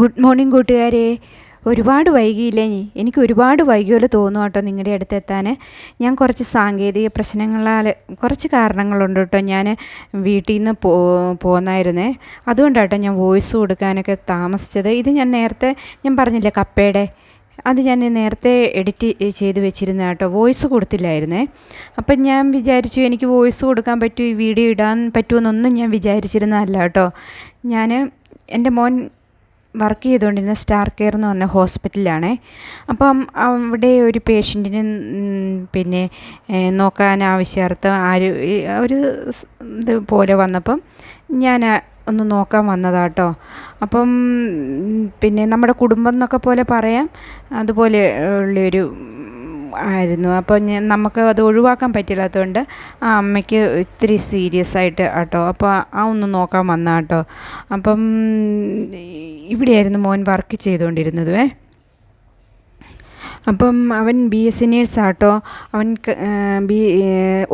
Good morning കൂട്ടുകാരെ. ഒരുപാട് വൈകിയില്ലേ എനിക്ക് ഒരുപാട് വൈകിയോലെ തോന്നും കേട്ടോ നിങ്ങളുടെ അടുത്ത് എത്താൻ ഞാൻ കുറച്ച് സാങ്കേതിക പ്രശ്നങ്ങളാൽ കുറച്ച് കാരണങ്ങളുണ്ട് കേട്ടോ ഞാൻ വീട്ടിൽ നിന്ന് പോ അതുകൊണ്ടാട്ടോ ഞാൻ വോയിസ് കൊടുക്കാനൊക്കെ താമസിച്ചത്. ഇത് ഞാൻ നേരത്തെ ഞാൻ പറഞ്ഞില്ലേ കപ്പയുടെ അത് ഞാൻ നേരത്തെ എഡിറ്റ് ചെയ്ത് വെച്ചിരുന്ന കേട്ടോ. വോയിസ് കൊടുത്തില്ലായിരുന്നേ. അപ്പം ഞാൻ വിചാരിച്ചു എനിക്ക് വോയിസ് കൊടുക്കാൻ പറ്റും ഈ വീഡിയോ ഇടാൻ പറ്റുമെന്നൊന്നും ഞാൻ വിചാരിച്ചിരുന്നതല്ല കേട്ടോ. ഞാൻ എന്റെ മോൻ വർക്ക് ചെയ്തുകൊണ്ടിരുന്ന സ്റ്റാർ കെയർ എന്ന് പറഞ്ഞ ഹോസ്പിറ്റലാണ് അപ്പം അവിടെ ഒരു പേഷ്യന്റിന് പിന്നെ നോക്കാൻ ആവശ്യാർത്ഥം ആര് ഒരു ഇത് പോലെ വന്നപ്പം ഞാൻ ഒന്ന് നോക്കാൻ വന്നതാട്ടോ. അപ്പം പിന്നെ നമ്മുടെ കുടുംബം എന്നൊക്കെ പോലെ പറയാം. അതുപോലെ ഉള്ളൊരു ആയിരുന്നു. അപ്പോൾ ഞാൻ നമുക്ക് അത് ഒഴിവാക്കാൻ പറ്റില്ലാത്തതുകൊണ്ട് ആ അമ്മയ്ക്ക് ഇത്തിരി സീരിയസ് ആയിട്ട് ആട്ടോ. അപ്പോൾ ആ ഒന്ന് നോക്കാൻ വന്ന കേട്ടോ അപ്പം ഇവിടെയായിരുന്നു മോൻ വർക്ക് ചെയ്തുകൊണ്ടിരുന്നതുവേ. അപ്പം അവൻ ബി എസ് നേഴ്സ് ആട്ടോ. അവൻ ബി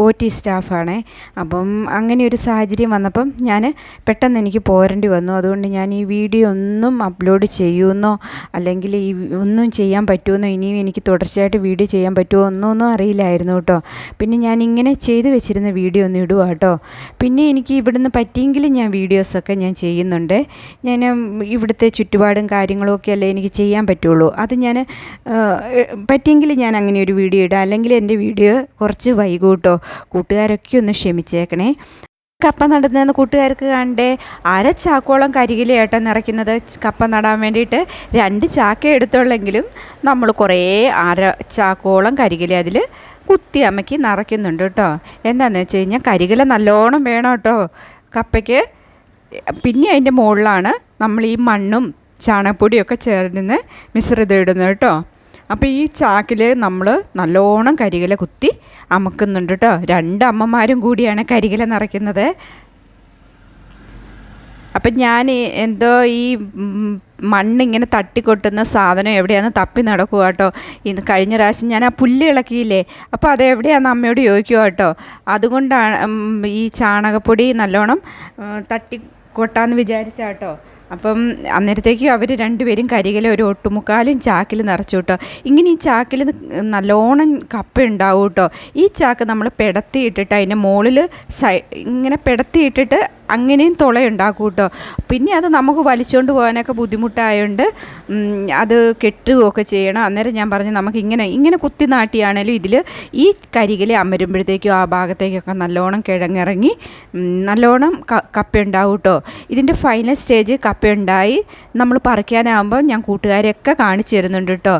ഒ ടി സ്റ്റാഫാണേ അപ്പം അങ്ങനെ ഒരു സാഹചര്യം വന്നപ്പം ഞാൻ പെട്ടെന്ന് എനിക്ക് പോരേണ്ടി വന്നു. അതുകൊണ്ട് ഞാൻ ഈ വീഡിയോ ഒന്നും അപ്ലോഡ് ചെയ്യുമെന്നോ അല്ലെങ്കിൽ ഈ ഒന്നും ചെയ്യാൻ പറ്റുമെന്നോ ഇനിയും എനിക്ക് തുടർച്ചയായിട്ട് വീഡിയോ ചെയ്യാൻ പറ്റുമോ ഒന്നും അറിയില്ലായിരുന്നു കേട്ടോ. പിന്നെ ഞാൻ ഇങ്ങനെ ചെയ്ത് വെച്ചിരുന്ന വീഡിയോ ഒന്ന് ഇടുക കേട്ടോ. പിന്നെ എനിക്ക് ഇവിടുന്ന് പറ്റിയെങ്കിലും ഞാൻ വീഡിയോസൊക്കെ ഞാൻ ചെയ്യുന്നുണ്ട്. ഞാൻ ഇവിടുത്തെ ചുറ്റുപാടും കാര്യങ്ങളും ഒക്കെ അല്ലേ എനിക്ക് ചെയ്യാൻ പറ്റുള്ളൂ. അത് ഞാൻ പറ്റിയെങ്കിൽ ഞാൻ അങ്ങനെ ഒരു വീഡിയോ ഇടാം. അല്ലെങ്കിൽ എന്റെ വീഡിയോ കുറച്ച് വൈകൂട്ടോ കൂട്ടുകാരൊക്കെ ഒന്ന് ക്ഷമിച്ചേക്കണേ. കപ്പ നടുന്നതെന്ന് കൂട്ടുകാർക്ക് കണ്ടേ. അര ചാക്കോളം കരികിലെ ഏട്ടാ നിറയ്ക്കുന്നത് കപ്പ നടാൻ വേണ്ടിയിട്ട് രണ്ട് ചാക്ക എടുത്തുള്ളെങ്കിലും നമ്മൾ കുറേ അര ചാക്കോളം കരികിലെ അതിൽ കുത്തി അമ്മയ്ക്ക് നിറയ്ക്കുന്നുണ്ട് കേട്ടോ. എന്താണെന്ന് വെച്ച് കഴിഞ്ഞാൽ കരികില നല്ലോണം വേണം കേട്ടോ. കപ്പയ്ക്ക് പിന്നെ അതിന്റെ മുകളിലാണ് നമ്മൾ ഈ മണ്ണും ചാണകപ്പൊടിയൊക്കെ ചേർന്ന് മിശ്രിതം ഇടുന്നത് കേട്ടോ. അപ്പോൾ ഈ ചാക്കിൽ നമ്മൾ നല്ലോണം കരികില കുത്തി അമക്കുന്നുണ്ട് കേട്ടോ രണ്ട് അമ്മമാരും കൂടിയാണ് കരികില നിറയ്ക്കുന്നത്. അപ്പം ഞാൻ എന്തോ ഈ മണ്ണിങ്ങനെ തട്ടിക്കൊട്ടുന്ന സാധനം എവിടെയാണെന്ന് തപ്പി നടക്കുക കേട്ടോ ഇന്ന് കഴിഞ്ഞ പ്രാവശ്യം ഞാൻ ആ പുല്ല് ഇളക്കിയില്ലേ? അപ്പോൾ അത് എവിടെയാണെന്ന് അമ്മയോട് ചോദിക്കുക കേട്ടോ അതുകൊണ്ടാണ് ഈ ചാണകപ്പൊടി നല്ലോണം തട്ടിക്കൊട്ടാന്ന് വിചാരിച്ചാട്ടോ അപ്പം അന്നേരത്തേക്കും അവർ രണ്ടുപേരും കരികിലെ ഒരു ഒട്ടുമുക്കാലും ചാക്കിൽ നിറച്ചു കേട്ടോ. ഇങ്ങനെ ഈ ചാക്കിൽ നല്ലോണം കപ്പ ഉണ്ടാവും കേട്ടോ. ഈ ചാക്ക് നമ്മൾ പെടത്തിയിട്ടിട്ട് അതിന്റെ മുകളിൽ സൈ ഇങ്ങനെ പെടത്തിയിട്ടിട്ട് അങ്ങനെയും തുളയുണ്ടാക്കും കേട്ടോ പിന്നെ അത് നമുക്ക് വലിച്ചുകൊണ്ട് പോകാനൊക്കെ ബുദ്ധിമുട്ടായതുകൊണ്ട് അത് കെട്ടുകയൊക്കെ ചെയ്യണം. അന്നേരം ഞാൻ പറഞ്ഞു നമുക്ക് ഇങ്ങനെ ഇങ്ങനെ കുത്തി നാട്ടിയാണേലും ഇതിൽ ഈ കരികിലെ അമരുമ്പോഴത്തേക്കും ആ ഭാഗത്തേക്കൊക്കെ നല്ലോണം കിഴങ്ങിറങ്ങി നല്ലോണം കപ്പ ഉണ്ടാവും കേട്ടോ ഇതിന്റെ ഫൈനൽ സ്റ്റേജ് കപ്പ ഉണ്ടായി നമ്മൾ പറിക്കാനാകുമ്പോൾ ഞാൻ കൂട്ടുകാരെയൊക്കെ കാണിച്ചു തരുന്നുണ്ട് കേട്ടോ.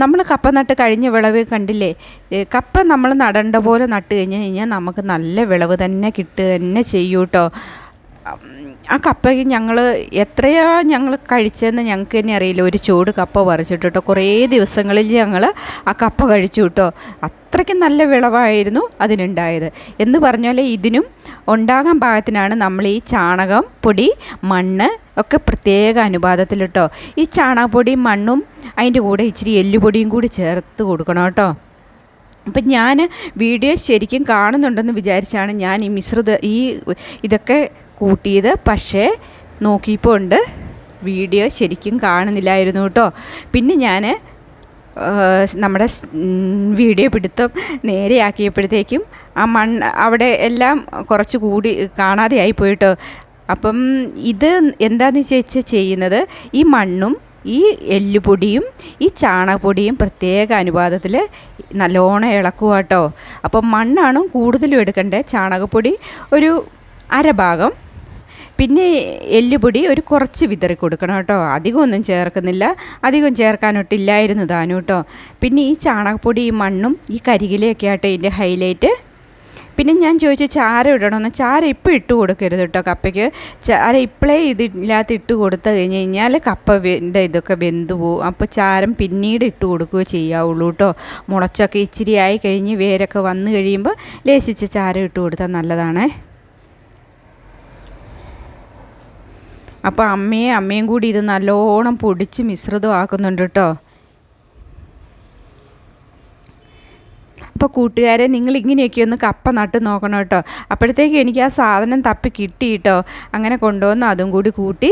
നമ്മൾ കപ്പ നട്ട് കഴിഞ്ഞ വിളവ് കണ്ടില്ലേ? കപ്പ നമ്മൾ നടേണ്ട പോലെ നട്ട് കഴിഞ്ഞ് കഴിഞ്ഞാൽ നമുക്ക് നല്ല വിളവ് തന്നെ കിട്ടുക തന്നെ ചെയ്യൂ കേട്ടോ ആ കപ്പ ഞങ്ങൾ എത്രയാ ഞങ്ങൾ കഴിച്ചതെന്ന് ഞങ്ങൾക്ക് തന്നെ അറിയില്ല. ഒരു ചൂട് കപ്പ പറിച്ചിട്ട് കേട്ടോ കുറേ ദിവസങ്ങളിൽ ഞങ്ങൾ ആ കപ്പ കഴിച്ചു കേട്ടോ അത്രയ്ക്ക് നല്ല വിളവായിരുന്നു അതിനുണ്ടായത്. എന്ന് പറഞ്ഞാൽ ഇതിനും ഉണ്ടാകാൻ പാകത്തിനാണ് നമ്മൾ ഈ ചാണകം പൊടി മണ്ണ് ഒക്കെ പ്രത്യേക അനുപാതത്തിൽ കേട്ടോ ഈ ചാണകപ്പൊടി മണ്ണും അതിന്റെ കൂടെ ഇച്ചിരി എല്ലുപൊടിയും കൂടി ചേർത്ത് കൊടുക്കണം കേട്ടോ. അപ്പം ഞാൻ വീഡിയോ ശരിക്കും കാണുന്നുണ്ടെന്ന് വിചാരിച്ചാണ് ഞാൻ ഈ മിശ്രിത ഈ ഇതൊക്കെ കൂട്ടിയത്. പക്ഷേ നോക്കിയപ്പോൾ ഉണ്ട്. വീഡിയോ ശരിക്കും കാണുന്നില്ലായിരുന്നു കേട്ടോ. പിന്നെ ഞാൻ നമ്മുടെ വീഡിയോ പിടുത്തം നേരെയാക്കിയപ്പോഴത്തേക്കും ആ മണ്ണ് അവിടെ എല്ലാം കുറച്ച് കൂടി കാണാതെ ആയിപ്പോയിട്ടോ അപ്പം ഇത് എന്താണെന്ന് ചോദിച്ചാൽ ചെയ്യുന്നത്? ഈ മണ്ണും ഈ എല്ലുപൊടിയും ഈ ചാണകപ്പൊടിയും പ്രത്യേക അനുപാതത്തിൽ നല്ലോണം ഇളക്കുക കേട്ടോ. അപ്പം മണ്ണാണ് കൂടുതലും എടുക്കേണ്ടത് ചാണകപ്പൊടി ഒരു അരഭാഗം പിന്നെ എല്ലുപൊടി ഒരു കുറച്ച് വിതറി കൊടുക്കണം കേട്ടോ. അധികം ഒന്നും ചേർക്കുന്നില്ല. അധികം ചേർക്കാനൊട്ടില്ലായിരുന്നു താനും കേട്ടോ. പിന്നെ ഈ ചാണകപ്പൊടി ഈ മണ്ണും ഈ കരികിലയൊക്കെ ആട്ടോ ഇതിന്റെ ഹൈലൈറ്റ്. പിന്നെ ഞാൻ ചോദിച്ചു ചാര ഇടണമെന്ന് ചാര ഇപ്പം ഇട്ട് കൊടുക്കരുത് കേട്ടോ കപ്പയ്ക്ക്. ചാര ഇപ്പോഴേ ഇതില്ലാത്ത ഇട്ട് കൊടുത്തു കഴിഞ്ഞ് കഴിഞ്ഞാൽ കപ്പ വെന്റെ ഇതൊക്കെ വെന്തു പോകും അപ്പോൾ ചാരം പിന്നീട് ഇട്ട് കൊടുക്കുകയോ ചെയ്യാവുള്ളൂ കേട്ടോ. മുളച്ചൊക്കെ ഇച്ചിരി ആയി കഴിഞ്ഞ് വേരൊക്കെ വന്നു കഴിയുമ്പോൾ ലേശിച്ച് ചാരം ഇട്ട് കൊടുത്താൽ നല്ലതാണേ. അപ്പോൾ അമ്മയും അമ്മയും കൂടി ഇത് നല്ലോണം പൊടിച്ച് മിശ്രിതമാക്കുന്നുണ്ട് കേട്ടോ അപ്പോൾ കൂട്ടുകാരെ നിങ്ങൾ ഇങ്ങനെയൊക്കെ ഒന്ന് കപ്പ നട്ട് നോക്കണം കേട്ടോ അപ്പോഴത്തേക്ക് എനിക്ക് ആ സാധനം തപ്പി കിട്ടി കേട്ടോ അങ്ങനെ കൊണ്ടുവന്ന് അതും കൂടി കൂട്ടി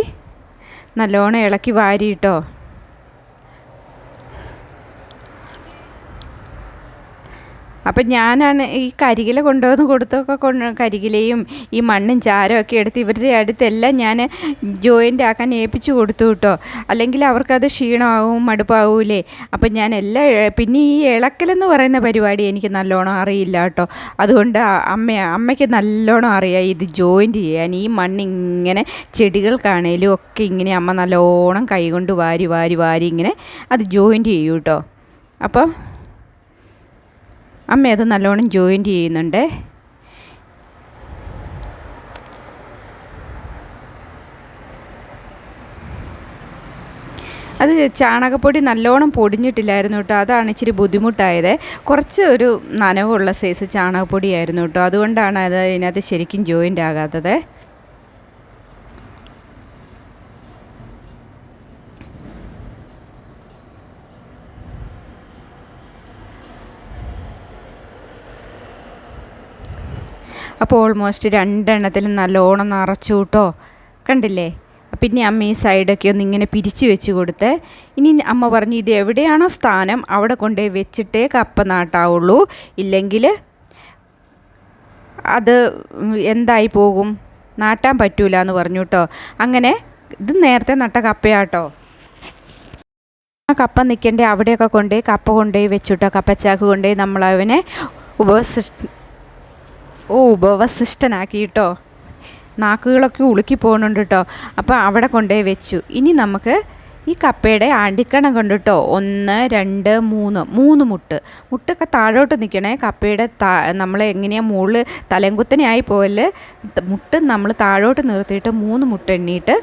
നല്ലോണം ഇളക്കി വാരി വാരിയിട്ടോ അപ്പം ഞാനാണ് ഈ കരികില കൊണ്ടുവന്ന് കൊടുത്തൊക്കെ കൊണ്ട് കരികിലയും ഈ മണ്ണും ചാരം ഒക്കെ എടുത്ത് ഇവരുടെ അടുത്തെല്ലാം ഞാൻ ജോയിന്റ് ആക്കാൻ ഏൽപ്പിച്ചു കൊടുത്തു കേട്ടോ. അല്ലെങ്കിൽ അവർക്കത് ക്ഷീണമാവും മടുപ്പാവൂലേ. അപ്പം ഞാൻ എല്ലാ പിന്നെ ഈ ഇളക്കലെന്ന് പറയുന്ന പരിപാടി എനിക്ക് നല്ലോണം അറിയില്ല കേട്ടോ. അതുകൊണ്ട് അമ്മ അമ്മയ്ക്ക് നല്ലോണം അറിയാം ഇത് ജോയിന്റ് ചെയ്യാൻ. ഈ മണ്ണ് ഇങ്ങനെ ചെടികൾക്കാണേലും ഒക്കെ ഇങ്ങനെ അമ്മ നല്ലോണം കൈകൊണ്ട് വാരി വാരി വാരി ഇങ്ങനെ അത് ജോയിന്റ് ചെയ്യും കേട്ടോ. അപ്പം അമ്മ അത് നല്ലോണം ജോയിന്റ് ചെയ്യുന്നുണ്ട്. അത് ചാണകപ്പൊടി നല്ലോണം പൊടിഞ്ഞിട്ടില്ലായിരുന്നു കേട്ടോ. അതാണ് ഇച്ചിരി ബുദ്ധിമുട്ടായത്. കുറച്ച് ഒരു നനവുള്ള സൈസ് ചാണകപ്പൊടിയായിരുന്നു കേട്ടോ. അതുകൊണ്ടാണ് അത് അതിനകത്ത് ശരിക്കും ജോയിന്റ് ആകാത്തത്. അപ്പോൾ ഓൾമോസ്റ്റ് രണ്ടെണ്ണത്തിൽ നല്ലോണം നിറച്ചു കേട്ടോ. കണ്ടില്ലേ? പിന്നെ അമ്മ ഈ സൈഡൊക്കെ ഒന്ന് ഇങ്ങനെ പിരിച്ചു വെച്ച് കൊടുത്ത്. ഇനി അമ്മ പറഞ്ഞു ഇത് എവിടെയാണോ സ്ഥാനം? അവിടെ കൊണ്ടുപോയി വെച്ചിട്ടേ കപ്പ നാട്ടാവുള്ളൂ. ഇല്ലെങ്കിൽ അത് എന്തായി പോകും? നാട്ടാൻ പറ്റൂല എന്ന് പറഞ്ഞു കേട്ടോ. അങ്ങനെ ഇത് നേരത്തെ നട്ട കപ്പയാട്ടോ. ആ കപ്പ നിൽക്കേണ്ട അവിടെയൊക്കെ കൊണ്ടുപോയി കപ്പ കൊണ്ടുപോയി വെച്ചുട്ടോ കപ്പച്ചാക്ക് കൊണ്ടുപോയി നമ്മളവനെ ഉപവസ ഓ ഉപവസിഷ്ടനാക്കിയിട്ടോ നാക്കുകളൊക്കെ ഉളുക്കി പോകുന്നുണ്ട് കേട്ടോ അപ്പോൾ അവിടെ കൊണ്ടുപോയി വെച്ചു. ഇനി നമുക്ക് ഈ കപ്പയുടെ ആണ്ടിക്കണം കൊണ്ടിട്ടോ ഒന്ന് രണ്ട് മൂന്ന്. മൂന്ന് മുട്ട്. മുട്ടൊക്കെ താഴോട്ട് നിൽക്കണേ കപ്പയുടെ താ നമ്മൾ എങ്ങനെയാണ് മുകളിൽ തലങ്കുത്തനെയായി പോയൽ മുട്ട് നമ്മൾ താഴോട്ട് നിർത്തിയിട്ട് മൂന്ന് മുട്ട് എണ്ണിയിട്ട്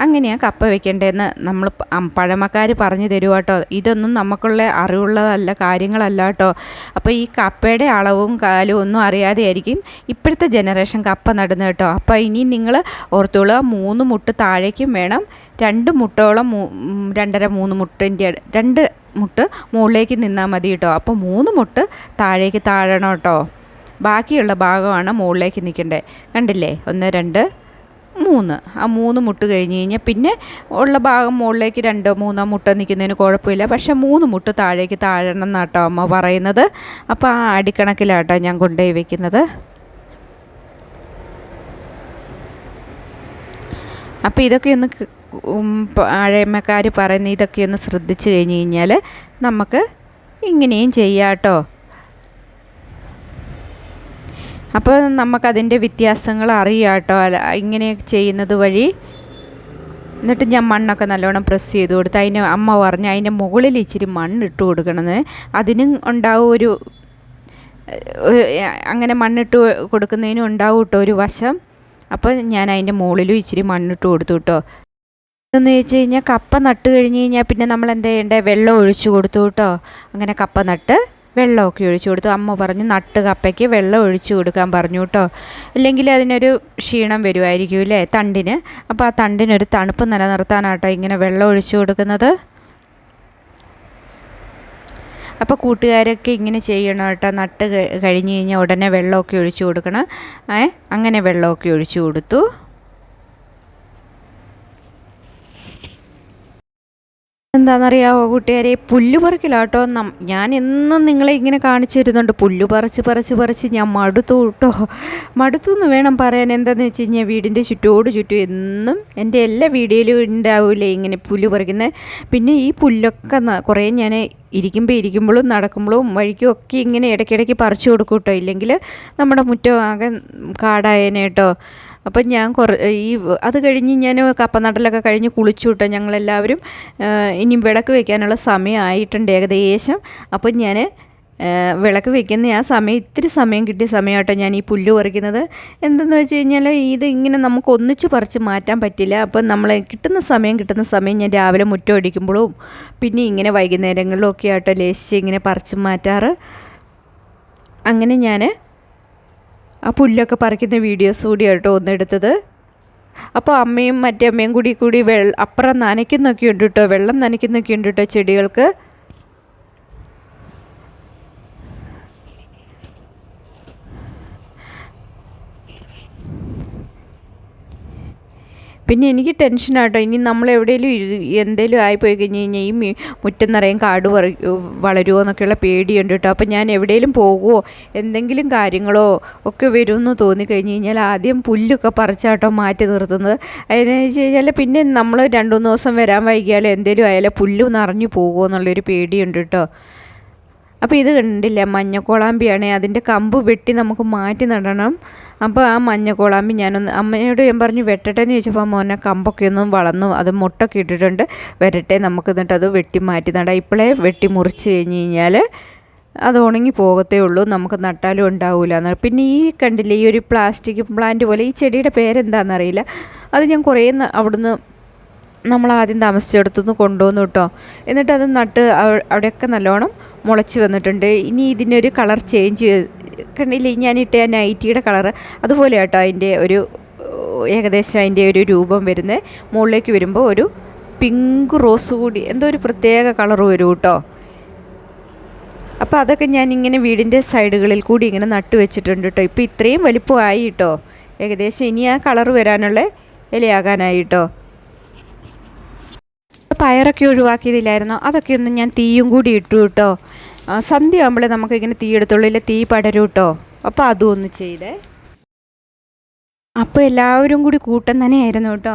അങ്ങനെയാണ് കപ്പ വെക്കേണ്ടതെന്ന് നമ്മൾ പഴമക്കാർ പറഞ്ഞു തരുക കേട്ടോ ഇതൊന്നും നമുക്കുള്ള അറിവുള്ളതല്ല കാര്യങ്ങളല്ല കേട്ടോ അപ്പോൾ ഈ കപ്പയുടെ അളവും കാലവും ഒന്നും അറിയാതെ ആയിരിക്കും ഇപ്പോഴത്തെ ജനറേഷൻ കപ്പ നടുന്നത് കേട്ടോ അപ്പോൾ ഇനി നിങ്ങൾ ഓർത്തോളുക മൂന്ന് മുട്ട് താഴേക്കും വേണം രണ്ട് മുട്ടോളം രണ്ടര മൂന്ന് മുട്ടിന്റെ രണ്ട് മുട്ട് മുകളിലേക്ക് നിന്നാൽ മതി കേട്ടോ അപ്പോൾ മൂന്ന് മുട്ട് താഴേക്ക് താഴണം കേട്ടോ ബാക്കിയുള്ള ഭാഗമാണ് മുകളിലേക്ക് നിൽക്കേണ്ടത്. കണ്ടില്ലേ? ഒന്ന് രണ്ട് മൂന്ന്. ആ മൂന്ന് മുട്ട് കഴിഞ്ഞ് കഴിഞ്ഞാൽ പിന്നെ ഉള്ള ഭാഗം മുകളിലേക്ക് രണ്ടോ മൂന്നോ മുട്ട നിൽക്കുന്നതിന് കുഴപ്പമില്ല. പക്ഷേ മൂന്ന് മുട്ട് താഴേക്ക് താഴണം എന്നാട്ടോ അമ്മ പറയുന്നത്. അപ്പോൾ ആ അടിക്കണക്കിലാട്ടോ ഞാൻ കൊണ്ടുപോയി വെക്കുന്നത്. അപ്പോൾ ഇതൊക്കെ ഒന്ന് ആഴമക്കാർ പറയുന്ന ഇതൊക്കെ ഒന്ന് ശ്രദ്ധിച്ചു കഴിഞ്ഞ് കഴിഞ്ഞാൽ നമുക്ക് ഇങ്ങനെയും ചെയ്യാം കേട്ടോ. അപ്പോൾ നമുക്കതിന്റെ വ്യത്യാസങ്ങൾ അറിയാം കേട്ടോ ഇങ്ങനെ ചെയ്യുന്നത് വഴി എന്നിട്ട് ഞാൻ മണ്ണൊക്കെ നല്ലോണം പ്രസ് ചെയ്ത് കൊടുത്ത് അതിന് അമ്മ പറഞ്ഞ് അതിന്റെ മുകളിൽ ഇച്ചിരി മണ്ണിട്ട് കൊടുക്കണമെന്ന് അതിനും ഉണ്ടാവും ഒരു അങ്ങനെ മണ്ണിട്ട് കൊടുക്കുന്നതിനും ഉണ്ടാവും കേട്ടോ ഒരു വശം. അപ്പോൾ ഞാൻ അതിന്റെ മുകളിലും ഇച്ചിരി മണ്ണിട്ട് കൊടുത്തു കേട്ടോ എന്ന് വെച്ച് കഴിഞ്ഞാൽ കപ്പ നട്ട് കഴിഞ്ഞ് കഴിഞ്ഞാൽ പിന്നെ നമ്മൾ എന്താ ചെയ്യേണ്ടത് വെള്ളം ഒഴിച്ചു കൊടുത്തു കേട്ടോ അങ്ങനെ കപ്പ നട്ട് വെള്ളമൊക്കെ ഒഴിച്ചു കൊടുത്തു. അമ്മ പറഞ്ഞ് നട്ട് കപ്പയ്ക്ക് വെള്ളം ഒഴിച്ചു കൊടുക്കാൻ പറഞ്ഞു കേട്ടോ അല്ലെങ്കിൽ അതിനൊരു ക്ഷീണം വരുമായിരിക്കും അല്ലേ തണ്ടിന്? അപ്പോൾ ആ തണ്ടിനൊരു തണുപ്പ് നിലനിർത്താനാട്ടോ ഇങ്ങനെ വെള്ളം ഒഴിച്ചു കൊടുക്കുന്നത്. അപ്പോൾ കൂട്ടുകാരൊക്കെ ഇങ്ങനെ ചെയ്യണം കേട്ടോ നട്ട് കഴിഞ്ഞ് കഴിഞ്ഞാൽ ഉടനെ വെള്ളമൊക്കെ ഒഴിച്ചു കൊടുക്കണം. ഏ അങ്ങനെ വെള്ളമൊക്കെ ഒഴിച്ചു കൊടുത്തു. എന്താണെന്നറിയാവോ കൂട്ടുകാരെ? പുല്ല് പറിക്കലാട്ടോ. നം ഞാൻ എന്നും നിങ്ങളെ ഇങ്ങനെ കാണിച്ചു തരുന്നുണ്ട് പുല്ല് പറിച്ച് പറിച്ച് പറിച്ച് ഞാൻ മടുത്തു കേട്ടോ. മടുത്തു എന്ന് വേണം പറയാൻ എന്താണെന്ന് വെച്ച് കഴിഞ്ഞാൽ വീടിന്റെ ചുറ്റോട് ചുറ്റും എന്നും എന്റെ എല്ലാ വീഡിയോയിലും ഉണ്ടാവില്ലേ ഇങ്ങനെ പുല്ല് പറിക്കുന്നത് പിന്നെ ഈ പുല്ലൊക്കെ കുറേ ഞാൻ ഇരിക്കുമ്പോൾ ഇരിക്കുമ്പോഴും നടക്കുമ്പോഴും വഴിക്കും ഒക്കെ ഇങ്ങനെ ഇടയ്ക്കിടയ്ക്ക് പറിച്ചു കൊടുക്കും കേട്ടോ. ഇല്ലെങ്കിൽ നമ്മുടെ മുറ്റം ആകെ കാടായേനെ കേട്ടോ. അപ്പം ഞാൻ കുറ ഈ അത് കഴിഞ്ഞ് ഞാൻ കപ്പനടലൊക്കെ കഴിഞ്ഞ് കുളിച്ചു വിട്ടോ ഞങ്ങളെല്ലാവരും ഇനി വിളക്ക് വയ്ക്കാനുള്ള സമയമായിട്ടുണ്ട് ഏകദേശം. അപ്പം ഞാൻ വിളക്ക് വെക്കുന്ന ആ സമയം ഇത്തിരി സമയം കിട്ടിയ സമയമാട്ടോ ഞാൻ ഈ പുല്ല് പറിക്കുന്നത്. എന്തെന്ന് വെച്ച് കഴിഞ്ഞാൽ ഇത് ഇങ്ങനെ നമുക്ക് ഒന്നിച്ച് പറിച്ച് മാറ്റാൻ പറ്റില്ല. അപ്പം നമ്മൾ കിട്ടുന്ന സമയം കിട്ടുന്ന സമയം ഞാൻ രാവിലെ മുറ്റം അടിക്കുമ്പോഴും പിന്നെ ഇങ്ങനെ വൈകുന്നേരങ്ങളിലും ഒക്കെ ആട്ടോ ലേശിച്ച് ഇങ്ങനെ പറിച്ച് മാറ്റാറ്. അങ്ങനെ ഞാൻ ആ പുല്ലൊക്കെ പറിക്കുന്ന വീഡിയോസ് കൂടി കേട്ടോ ഒന്നെടുത്തത്. അപ്പോൾ അമ്മയും മറ്റേ അമ്മയും കൂടി കൂടി വെള്ള അപ്പുറം നനയ്ക്കുന്നൊക്കെ ഉണ്ട് കേട്ടോ വെള്ളം നനയ്ക്കുന്നൊക്കെ ഉണ്ട് കേട്ടോ ചെടികൾക്ക്. പിന്നെ എനിക്ക് ടെൻഷനാട്ടോ ഇനി നമ്മൾ എവിടെയെങ്കിലും എന്തെങ്കിലും ആയിപ്പോയി കഴിഞ്ഞ് കഴിഞ്ഞാൽ ഈ മുറ്റം നിറയും കാട് വളരുമോ എന്നൊക്കെയുള്ള പേടിയുണ്ട് കേട്ടോ അപ്പം ഞാൻ എവിടെയെങ്കിലും പോകുമോ എന്തെങ്കിലും കാര്യങ്ങളോ ഒക്കെ വരുമെന്ന് തോന്നിക്കഴിഞ്ഞ് കഴിഞ്ഞാൽ ആദ്യം പുല്ലൊക്കെ പറിച്ചാട്ടോ മാറ്റി നിർത്തുന്നത്. അതിനു വെച്ച് കഴിഞ്ഞാൽ പിന്നെ നമ്മൾ രണ്ട് മൂന്ന് ദിവസം വരാൻ വൈകിയാൽ എന്തെങ്കിലും ആയാലും പുല്ല് നിറഞ്ഞു പോകുമോ എന്നുള്ളൊരു പേടിയുണ്ട് കേട്ടോ അപ്പോൾ ഇത് കണ്ടില്ല മഞ്ഞക്കോളാമ്പിയാണ് അതിന്റെ കമ്പ് വെട്ടി നമുക്ക് മാറ്റി നടണം. അപ്പോൾ ആ മഞ്ഞ മഞ്ഞക്കോളാമ്പി ഞാനൊന്ന് അമ്മയോട് ഞാൻ പറഞ്ഞു വെട്ടട്ടെ എന്ന് ചോദിച്ചപ്പോൾ മോനെ കമ്പൊക്കെ ഒന്നും വളർന്നു അത് മുട്ടൊക്കെ ഇട്ടിട്ടുണ്ട്. വരട്ടെ നമുക്ക് എന്നിട്ട് അത് വെട്ടി മാറ്റി നടാം. ഇപ്പോഴേ വെട്ടി മുറിച്ച് കഴിഞ്ഞ് കഴിഞ്ഞാൽ അത് ഉണങ്ങി പോകത്തേ ഉള്ളൂ നമുക്ക് നട്ടാലും ഉണ്ടാവില്ല പിന്നെ ഈ കണ്ടില്ലേ ഈ ഒരു പ്ലാസ്റ്റിക് പ്ലാന്റ് പോലെ ഈ ചെടിയുടെ പേരെന്താണെന്നറിയില്ല അത് ഞാൻ കുറേ അവിടുന്ന് നമ്മൾ ആദ്യം താമസിച്ചിടത്തുനിന്ന് കൊണ്ടുവന്നു കേട്ടോ. എന്നിട്ട് അത് നട്ട് അവിടെയൊക്കെ നല്ലോണം മുളച്ച് വന്നിട്ടുണ്ട്. ഇനി ഇതിനൊരു കളർ ചേഞ്ച് കണ്ടില്ലേ? ഞാൻ ആ നൈറ്റിയുടെ കളർ അതുപോലെ കേട്ടോ അതിന്റെ ഒരു ഏകദേശം അതിന്റെ ഒരു രൂപം വരുന്നത് മുകളിലേക്ക് വരുമ്പോൾ ഒരു പിങ്ക് റോസ് കൂടി എന്തോ ഒരു പ്രത്യേക കളർ വരും കേട്ടോ. അപ്പോൾ അതൊക്കെ ഞാൻ ഇങ്ങനെ വീടിന്റെ സൈഡുകളിൽ കൂടി ഇങ്ങനെ നട്ട് വെച്ചിട്ടുണ്ട് കേട്ടോ. ഇപ്പോൾ ഇത്രയും വലിപ്പമായി കേട്ടോ. ഏകദേശം ഇനി ആ കളർ വരാനുള്ള ഇലയാകാനായി കേട്ടോ. പയറൊക്കെ ഒഴിവാക്കിയതില്ലായിരുന്നോ അതൊക്കെ ഒന്ന് ഞാൻ തീയും കൂടി ഇട്ടു കേട്ടോ. സന്ധ്യ ആകുമ്പോൾ നമുക്കിങ്ങനെ തീ എടുത്തുള്ളൂ ഇല്ല തീ പടരൂട്ടോ അപ്പോൾ അതും ഒന്ന് ചെയ്തേ. അപ്പോൾ എല്ലാവരും കൂടി കൂട്ടം തന്നെയായിരുന്നു കേട്ടോ.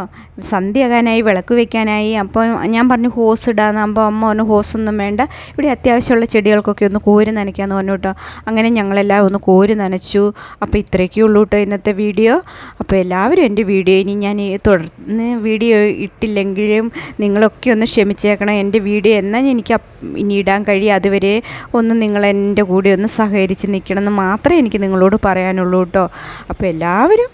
സന്ധ്യയാകാനായി വിളക്ക് വെക്കാനായി. അപ്പോൾ ഞാൻ പറഞ്ഞു ഹോസ് ഇടാന്ന്. അപ്പോൾ അമ്മ പറഞ്ഞു ഹോസൊന്നും വേണ്ട. ഇവിടെ അത്യാവശ്യമുള്ള ചെടികൾക്കൊക്കെ ഒന്ന് കോരി നനയ്ക്കാമെന്ന് പറഞ്ഞു കേട്ടോ. അങ്ങനെ ഞങ്ങളെല്ലാം ഒന്ന് കോരി നനച്ചു. അപ്പോൾ ഇത്രയൊക്കെ ഉള്ളൂ കേട്ടോ ഇന്നത്തെ വീഡിയോ. അപ്പോൾ എല്ലാവരും എന്റെ വീഡിയോ ഇനി ഞാൻ തുടർന്ന് വീഡിയോ ഇട്ടില്ലെങ്കിലും നിങ്ങളൊക്കെ ഒന്ന് ക്ഷമിച്ചേക്കണം. എന്റെ വീഡിയോ എന്നാൽ എനിക്ക് ഇനി ഇടാൻ കഴിയും. അതുവരെ ഒന്ന് നിങ്ങൾ എന്റെ കൂടെ ഒന്ന് സഹകരിച്ച് നിൽക്കണം എന്ന് മാത്രമേ എനിക്ക് നിങ്ങളോട് പറയാനുള്ളൂ കേട്ടോ. അപ്പോൾ എല്ലാവരും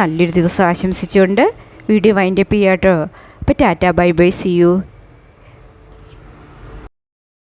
നല്ലൊരു ദിവസം ആശംസിച്ചുകൊണ്ട് വീഡിയോ വൈൻഡപ്പ് ചെയ്യാട്ടോ. അപ്പോൾ tata bye bye see you